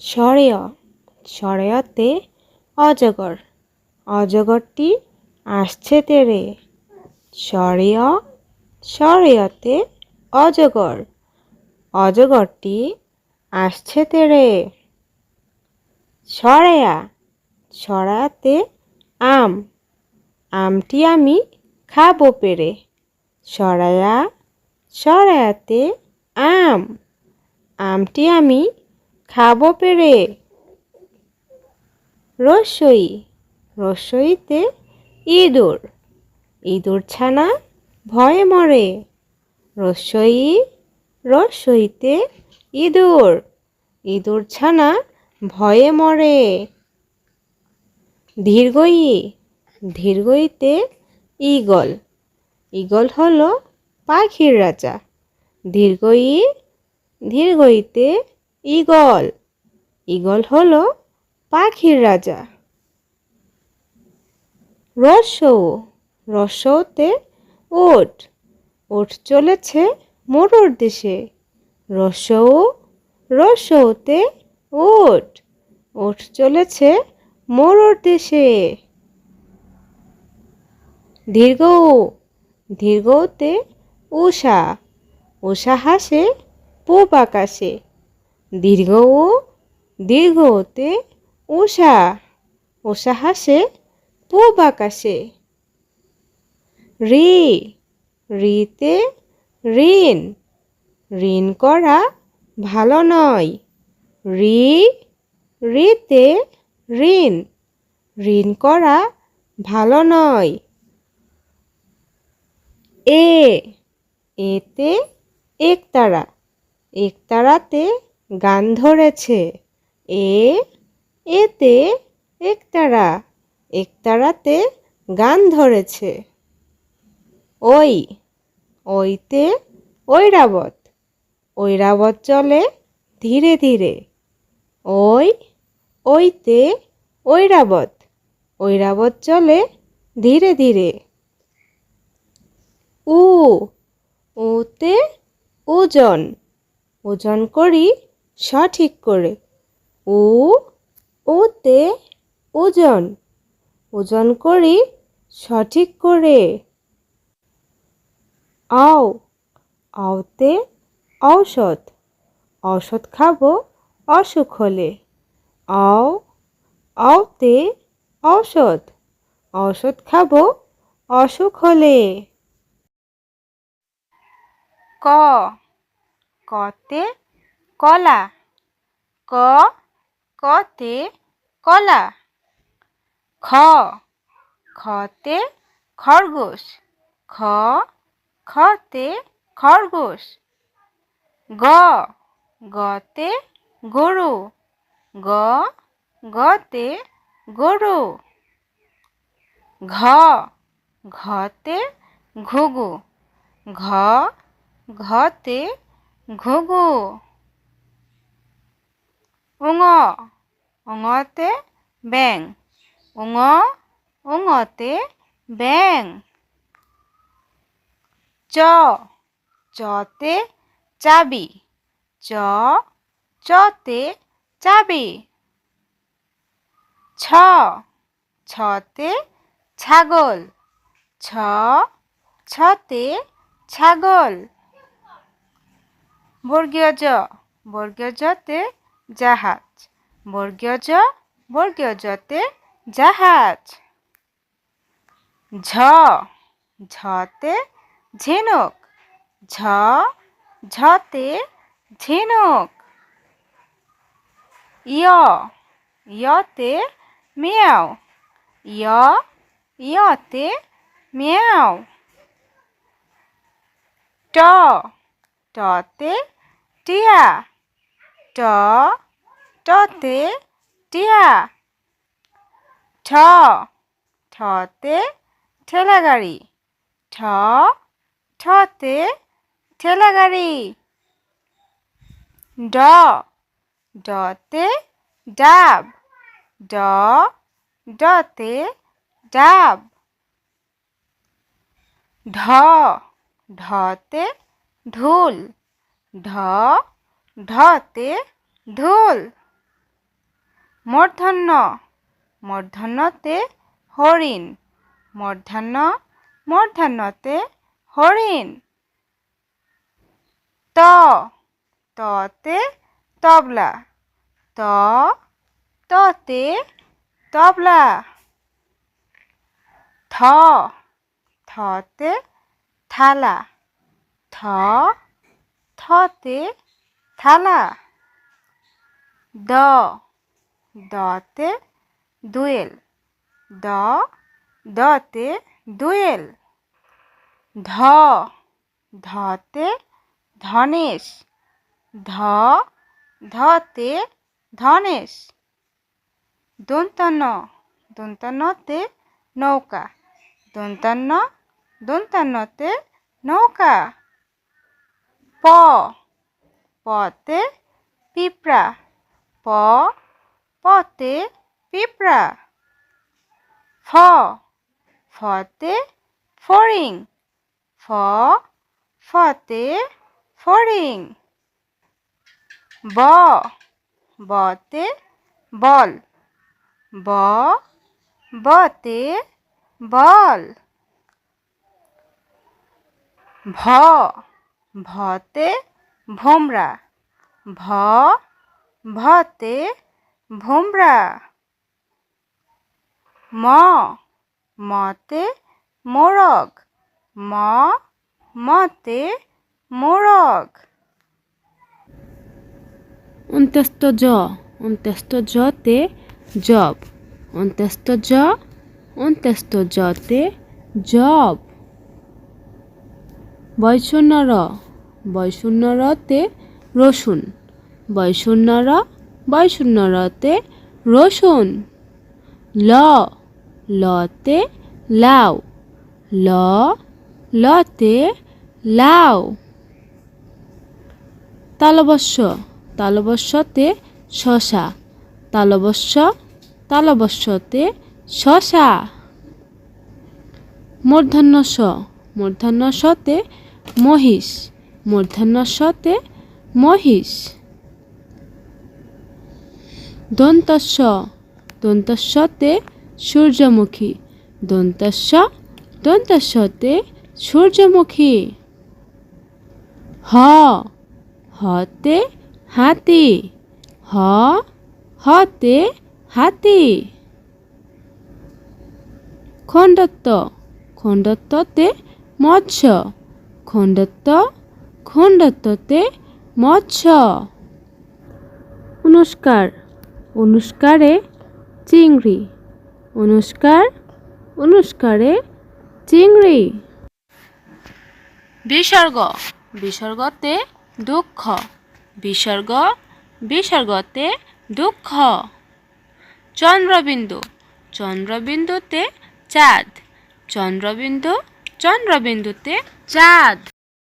সরেয়। সরেয়তে অজগর। অজগরটি আসছে তেরে। সরেয়, সরেয়তে অজগর। অজগরটি আসছে তেরে। সরেয়া, সরাতে আম। আমটি আমি খাব পেরে। সরায়া সরায়াতে আম। আমটি আমি খাব পেরে রসই, রসইতে ইঁদুর। ইঁদুর ছানা ভয়ে মরে। রসই, রসইতে ইঁদুর। ইঁদুর ছানা ভয়ে মরে। দীর্ঘই দীর্ঘইতে ঈগল। ঈগল হলো পাখির রাজা। দীর্ঘই দীর্ঘইতে ঈগল। ঈগল হলো পাখির রাজা। রসৌ রসৌতে ওট। ওট চলেছে মোটর দেশে। রসৌ রসৌতে ওট। ওট চলেছে মোরর দেশে। দীর্ঘ দীর্ঘতে উষা উষা হাসে পূব আকাশে। দীর্ঘ উ, দীর্ঘতে উষা উষা হাসে পূব আকাশে। রি রিতে ঋণ ঋণ করা ভালো নয়। রি রিতে ঋণ ঋণ করা ভালো নয়। এ এতে একতারা একতারাতে গান ধরেছে। এ, এতে, একতারা, একতারাতে গান ধরেছে। ওই, ওইতে, ঐরাবত। ঐরাবত চলে ধীরে ধীরে। ওই, ওইতে, ঐরাবত। ঐরাবত চলে ধীরে ধীরে। উ, উতে ওজন ওজন করি সঠিক করে। উ উতে ওজন। ওজন করি সঠিক করে। আও, আওতে ঔষধ। ঔষধ খাব অসুখ হলে। আও, আওতে ঔষধ। ঔষধ খাব অসুখ হলে। ক, কতে কলা। ক কতে কলা। খ খতে খরগোশ। খ খতে খরগোশ। গ গতে গরু। গ গতে গরু। ঘ ঘতে ঘুঘু। ঘ ঘতে ঘুঘু। উঙ উঙতে ব্যাং উঙ উঙতে ব্যাং চ চতে চাবি চ চতে চাবি ছ ছতে ছাগল ছ ছতে ছাগল বর্গীয় জ বর্গীয় জতে জাহাজ। বর্গীয় জ, বর্গীয় জতে জাহাজ। ঝ, ঝতে ঝিনুক। ঝ, ঝতে ঝিনুক। ইয় ইয়তে মিয়াও। ইয় ইয়তে মিয়াও। ট, টতে টিয়া। ট, টতে টিয়া। ঠ, ঠতে ঠেলা গাড়ি ঠ, ঠতে ঠেলা গাড়ি ড, ডতে ডাব। ড, ডতে ডাব। ঢ, ঢতে ঢোল। ঢ ঢতে ঢোল মূর্ধন্য, মূর্ধন্যতে হরিণ। মূর্ধন্য, মূর্ধন্যতে হরিণ। ত, ততে তবলা। ত, ততে তবলা। থ, থতে থালা। থ, থতে থালা? দ, দতে দুয়েল। দ, দতে দুয়েল। ধ, ধতে ধনেশ। ধ, ধতে ধনেশ। দন্তান্ন দন্তান্নতে নৌকা। দন্তান্ন, দন্তান্নতে নৌকা। প পতে পিঁপড়া, প পতে পিঁপড়া, ফ, ফতে ফড়িং, ফ, ফতে ফড়িং, ব, বতে বল, ব, বতে বল, ভ, ভতে ভোমরা। ভ, ভতে ভোমরা। ম, মতে মোরগ। ম, মতে মোরগ। অন্ত্যস্ত জ অন্ত্যস্ত জতে জব। অন্ত্যস্ত জ অন্ত্যস্ত জতে জব। বৈষণ্য র। বৈষণ্য রতে রসুন বৈষণ্য র বৈষণ্য রতে রসুন, ল, লতে লাউ, ল, লতে লাউ। তালবস্য, তালবস্যতে শশা, তালবস্য, তালবস্যতে শশা। মূর্ধন্য স মূর্ধন্য সতে মহিষ। মূর্ধন্য সতে মহিষ। দন্তস্য। দন্তস্যতে সূর্যমুখী। দন্তস্য। দন্তস্বতে সূর্যমুখী। হ। হতে হাতি। হ। হতে হাতি। খণ্ডত্ব। খণ্ডত্বতে মৎস্য। খণ্ডত্ব খণ্ডত্বতে মৎস্য অনুষ্কার। অনুষ্কারে চিংড়ি। অনুষ্কার। অনুষ্কারে চিংড়ি। বিসর্গ। বিসর্গতে দুঃখ। বিসর্গ। বিসর্গতে দুঃখ। চন্দ্রবিন্দু। চন্দ্রবিন্দুতে চাঁদ। চন্দ্রবিন্দু। চন্দ্রবিন্দুতে চাঁদ।